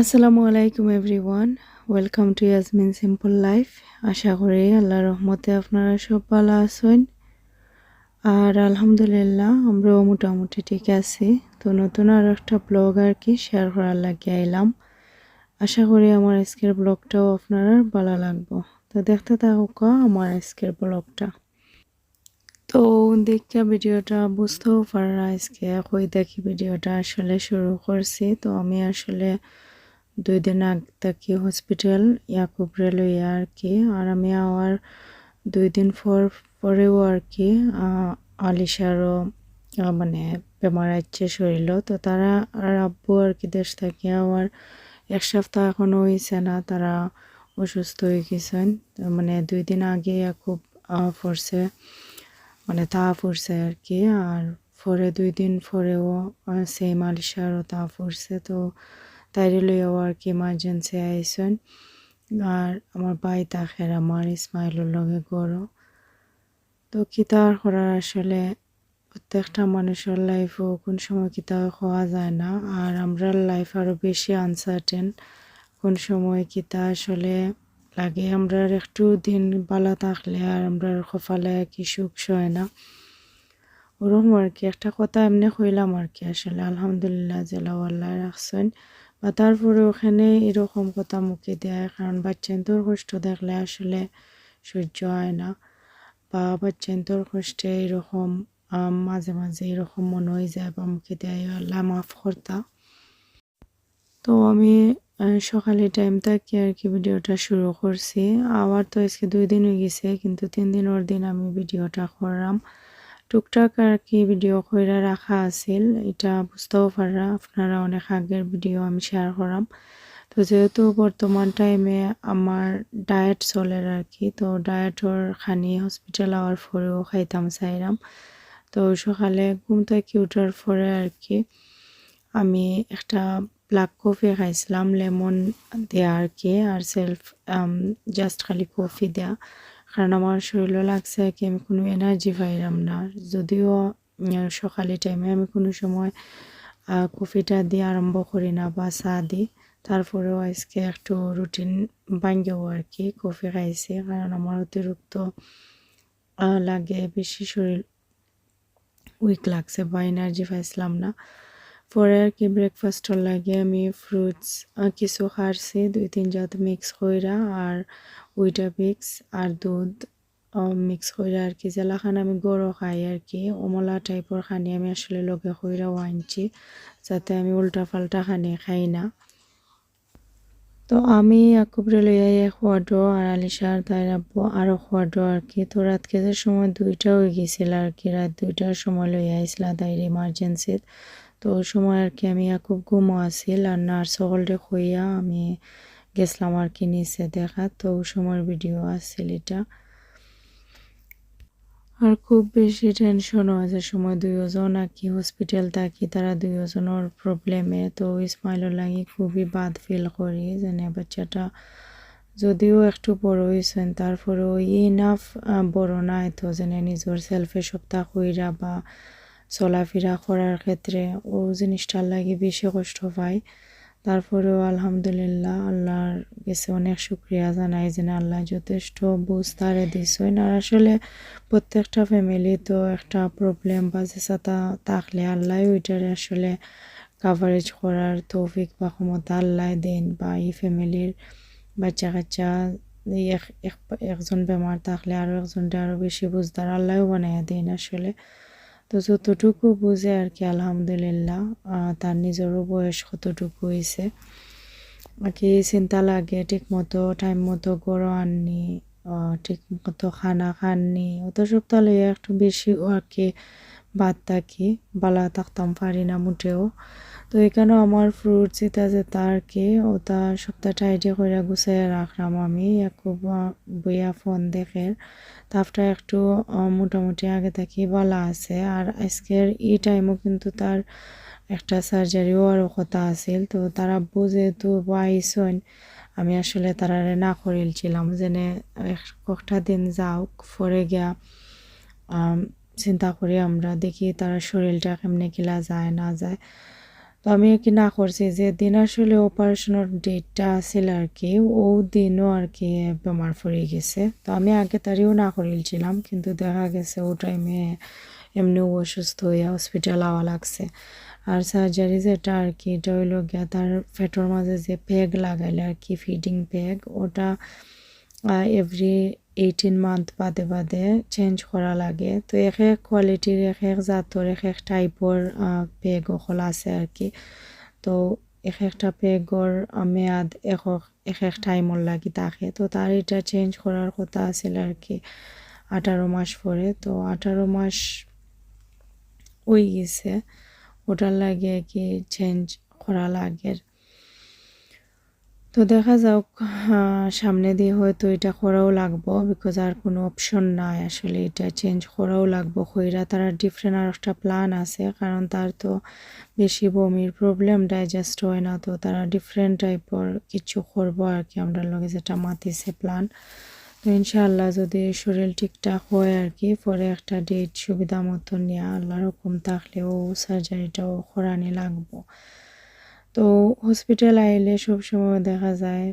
আসসালামু আলাইকুম everyone welcome to Yasmin simple life আশা করি আল্লাহ রহমতে আপনারা সব ভালো আছেন। আর আলহামদুলিল্লাহ, আমরাও মোটামুটি ঠিক আছি। তো নতুন আর একটা ব্লগ আর কি শেয়ার করার লাগিয়ে এলাম আশা করি আমার আজকের ব্লগটাও আপনারা ভালো লাগবো। তো দেখতে থাকুক আমার আজকের ব্লগটা তো দেখা ভিডিওটা বুঝতেও পারা আজকে, কই দেখি ভিডিওটা আসলে শুরু করছি। তো আমি আসলে দুই দিন আগ থাকি হসপিটাল ইয়াকুবরে লইয়া আর কি আর আমি আওয়ার দুই দিন পর, পরেও আর কি আলিশারও মানে বেমার আছে শরীরও। তো তারা আর আব্বু আর কি দেশ থাকি আওয়ার এক সপ্তাহ এখনও হয়েছে না, তারা অসুস্থ হয়ে গেছেন। মানে দুই দিন আগে খুব পড়ছে মানে তা পড়ছে আর কি আর পরে দুই দিন পরেও সেম আলিশারও তা পড়ছে। তো তাইরে লইয়াও আর কি ইমার্জেন্সি আইসন। আর আমার বাই তাখের আমার ইসমাইলের লগে গড়ো তো কিতার করার আসলে প্রত্যেকটা মানুষের লাইফও কোন সময় কিতা হওয়া যায় না। আর আমরা লাইফ আরও বেশি আনসার্টেন কোন সময় কিতা আসলে লাগে। আমরা একটু দিন বালা থাকলে আর আমরা কপালে কি সুখ সয় না। ওরকম আর কি। একটা কথা এমনি কইলাম আর কি। আসলে আলহামদুলিল্লাহ জেলাওয়াল্লাহ রাখছেন বা তারপরে ওখানে এরকম কথা মুখে দেয়, কারণ বাচ্চান্তর কষ্ট দেখলে আসলে সহ্য হয় না। বা বাচ্চান্তর কষ্টে এরকম মাঝে মাঝে এরকম মনে হয়ে যায় বা মুখে দেয়, আল্লাহ মাফ করতা। তো আমি সকালে টাইম থাকি আর কি ভিডিওটা শুরু করছি। আবার তো আজকে দুই দিন হয়ে গেছে, কিন্তু তিন দিনের দিন আমি ভিডিওটা করলাম। টুকটাক আর কি ভিডিও কইরা রাখা আছিল। এটা বুঝতেও পারা আপনারা অনেক আগের ভিডিও আমি শেয়ার করাম। তো যেহেতু বর্তমান টাইমে আমার ডায়েট চলে আর কি তো ডায়েটর খানি হসপিটাল আওয়ার পরেও খাইতাম, চাইরাম। তো সকালে ঘুম থেকে উঠার পরে আর কি আমি একটা ব্ল্যাক কফি খাইছিলাম লেমন দেয়া আর কি আর সেলফ জাস্ট খালি কফি দেয়া। কারণ আমার শরীরও লাগছে কি আমি কোনো এনার্জি পাইলাম না। যদিও সকালে টাইমে আমি কোনো সময় কফিটা দিয়ে আরম্ভ করি না বা চা দিই। তারপরেও আজকে একটু রুটিন ভাঙ্গেও আর কি কফি খাইছি। কারণ আমার অতিরিক্ত লাগে, বেশি শরীর উইক লাগছে বা এনার্জি পাইছিলাম না। পরে আর কি ব্রেকফাস্টর লাগে আমি ফ্রুটস কিছু খারছি দুই তিন জাত মিক্স কইরা আর উইটাপিক্স আর দুধ মিক্স করে আর কি। জেলাখান আমি গরো খাই আর কি। অমলা টাইপর খানি আমি আসলে লগে কইরাও আনছি যাতে আমি উল্টা পাল্টা খানি খাই না। তো আমি আকুবরে লইয়া খোয়াডো আর আলিশার তাই রাখব আরও খোয়াডো আর কি। তো রাত কেজের সময় দুইটা হয়ে গেছিল আর কি। রাত দুইটার সময় লইয়া আইসলা তাই ইমার্জেন্সিত তো সময় আর কি আমি খুব ঘুমো আসিল আর নার্স সকলরে খইয়া আমি গেছিলাম আর কি নিচে দেখা, তো সময়ের ভিডিও আসছিল এটা। আর খুব বেশি টেনশন হয় যে সময় দুইজন আর কি হসপিটাল থাকি তারা দুইজনের প্রবলেমে তো ইসমাইলের লাগি খুবই বাদ ফিল করি যেন বাচ্চাটা যদিও একটু বড় হয়েছেন তারপরেও ইনাফ বড় নাই তো যেন নিজের সেলফে সপ্তাহ কইরা বা চলাফেরা করার ক্ষেত্রে ও জিনিসটার লাগে বেশি কষ্ট পায়। তারপরেও আলহামদুলিল্লাহ আল্লাহর কাছে অনেক শুক্রিয়া জানাই যে আল্লাহ যথেষ্ট বুঝ তারে আর আসলে প্রত্যেকটা ফ্যামিলি তো একটা প্রবলেম বা যেসাতা থাকলে আল্লাহ ওইটার আসলে কাভারেজ করার তৌফিক বা ক্ষমতা আল্লাহ দেন বা এই ফ্যামিলির বাচ্চা কাচ্চা একজন বেমার থাকলে আরও একজনটা আরও বেশি বুঝদার আল্লাহও বানাইয়া দেন আসলে। তো যতটুকু বুঝে আর কি, আলহামদুলিল্লাহ তার নিজেরও বয়স কতটুকু হয়েছে। আর কি চিন্তা লাগে ঠিক মতো টাইম মতো গরো আননি ঠিক মতো খানা খাননি অত সপ্তাহ লইয়া একটু বেশি আর কি বাদ থাকি, বালা থাকতাম, পারি না মোটেও। তো এখানেও আমার ফ্রুট যেটা যেটা আর কি ওটা সপ্তাহটা টাইডে করে গুছাই রাখলাম আমি। একটু বইয়া ফোন দেখে। তাপটা একটু মোটামুটি আগে থাকি বলা আছে। আর আজকের এই টাইমও কিন্তু তার একটা সার্জারিও আরও কথা আছিল। তো তারা যেহেতু আইসন আমি আসলে তারারে না করিলছিলাম যেনে কটা দিন যাওক, পরে গিয়া চিন্তা করি আমরা দেখি তার শরীরটা কেমনে কিলা যায়, না যায়। তো আমি কি না করছি? যে দিন আসলে অপারেশনের ডেটটা আছিল আর কি ও দিনও আর কি বেমার পড়ে গেছে। তো আমি আগে তারিও না করিলছিলাম কিন্তু দেখা গেছে ও টাইমে এমনি অসুস্থ হয়ে হসপিটাল আওয়া লাগছে। আর সার্জারি যেটা আর কি এটা হইল গিয়া তার পেটের মাঝে যে প্যাগ লাগাইলে আর কি ফিডিং প্যাগ ওটা এভরি এইটিন মান্থ বাদে বাদে চেঞ্জ করা লাগে। তো এক এক কোয়ালিটির এক এক জাতর এক এক টাইপর পেগ অকল আছে আর কি। তো এক একটা পেগর মেয়াদ এক এক এক টাইমর লাগি থাকে। তো তার এটা চেঞ্জ করার কথা আছিল আর কি। আঠারো মাস পরে তো আঠারো মাস ওই গেছে। ওটার লাগে কি চেঞ্জ করা লাগে। তো দেখা যাক সামনে দিয়ে হয়তো এটা করাও লাগবো বিকজ আর কোনো অপশন নাই আসলে এটা চেঞ্জ করাও লাগবো। কইরা তার ডিফারেন্ট আর একটা প্ল্যান আছে, কারণ তার তো বেশি বমির প্রবলেম ডাইজেস্ট হয় না, তো তারা ডিফারেন্ট টাইপের কিছু করব আর কি। আমরা লগে যেটা মাতিছে প্ল্যান তো ইনশাআল্লাহ যদি শরীর ঠিকঠাক হয় আর কি, পরে একটা ডেট সুবিধা মতো নেওয়া আল্লাহ রকম থাকলেও সার্জারিটাও করানি লাগবো। তো হসপিটাল আইলে সবসময় দেখা যায়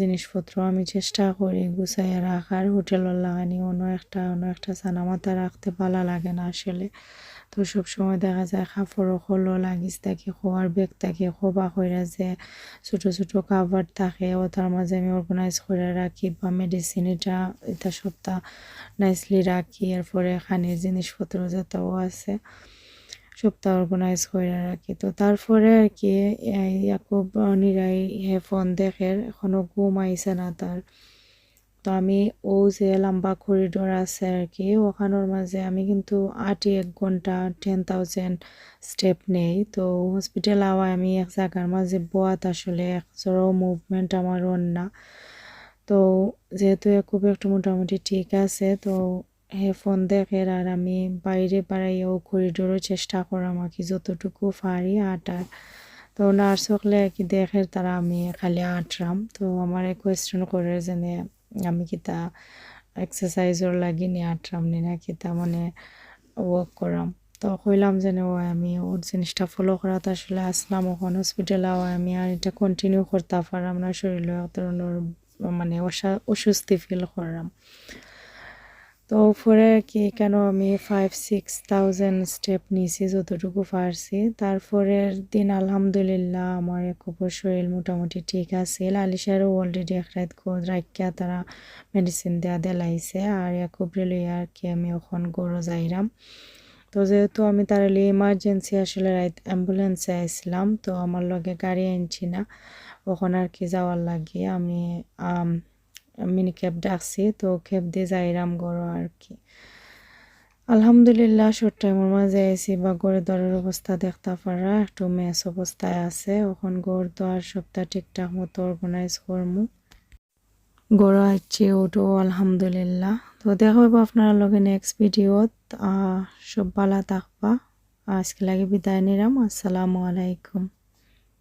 জিনিসপত্র আমি চেষ্টা করি গুছাইয়া রাখার। হোটেলের লাগানি অন্য একটা অন্য একটা সানামাতা রাখতে ভালো লাগে না আসলে। তো সবসময় দেখা যায় কাপড় হলো লাগিস থাকে, খোয়ার ব্যাগ থাকে খোবা কইরা যে ছোটো ছোটো কাভার থাকে ও তার মাঝে আমি অর্গানাইজ করে রাখি বা মেডিসিন এটা এটা সপ্তাহ নাইসলি রাখি। এরপরে খানির জিনিসপত্র যেটাও আছে। সপ্তাহ অর্গানাইজ করে রাখি তো তারপরে আর কি ইয়াকুব নিরাই হে ফোন দেখে এখনও ঘুম আইসে না তার তো আমি ও যে লম্বা করিডোর আছে আর কি ওখানোর মাঝে আমি কিন্তু আটি এক ঘণ্টা টেন থাউজেন্ড স্টেপ নেই। তো হসপিটাল আওয়ায় আমি এক জায়গার মাঝে বোয়াত আসলে এক জোরো মুভমেন্ট আমার না তো যেহেতু খুব একটু মোটামুটি ঠিক আছে, তো হে ফোন দেখে আর আমি বাইরে বাড়াইয়াও করিডোরও চেষ্টা করাম আর কি যতটুকু পারি আটার। তো নার্স হলে কি দেখে তারা আমি খালি আটরাম। তো আমার কোয়েশ্চেন করে যে আমি কিতা এক্সারসাইজর লাগি নি আটরাম নি না কিতা মানে ওয়ার্ক করাম। তো কইলাম যে ও আমি ওর জিনিসটা ফলো করাতে আসলে আসলাম ওখান হসপিটালে আমি আর এটা কন্টিনিউ করতে পারলাম না, শরীরে এক ধরনের মানে অস্বস্তি ফিল করলাম তো পরে কি কেন আমি ফাইভ সিক্স থাউজেন্ড স্টেপ নিয়েছি যতটুকু পারছি। তারপরের দিন আলহামদুলিল্লাহ আমার খুব শরীর মোটামুটি ঠিক আছে। আলিশারও অলরেডি এক রাত রাখিয়া তারা মেডিসিন দেওয়া দেলাইছে। আর খুব রেলি আর কি, আমি ওখান গরো যাইরাম। তো যেহেতু আমি তার ইমার্জেন্সি আসলে রাইত অ্যাম্বুলেন্সে আসলাম তো আমার লগে গাড়ি আনছি না। ওখানে আর কি যাওয়ার লাগে। আমি মিনি ক্যাব ডাকছি, তো ক্যাব দিয়ে যাইরাম গড় আর কি আলহামদুলিল্লাহ শর্ট টাইমের মাঝে আইসি বা গড়ে দরের অবস্থা দেখতে পারা, একটু মেস অবস্থায় আছে। ওখন গড় তো আর সপ্তাহ ঠিকঠাক মতো অর্গানাইজ করমু। গড় আসছে ওটো, আলহামদুলিল্লাহ। তো দেখা হইব আপনার লগে নেক্সট ভিডিওত। সব ভালো থাকবা। আজকে লাগে বিদায় নিলাম। আসসালামু আলাইকুম।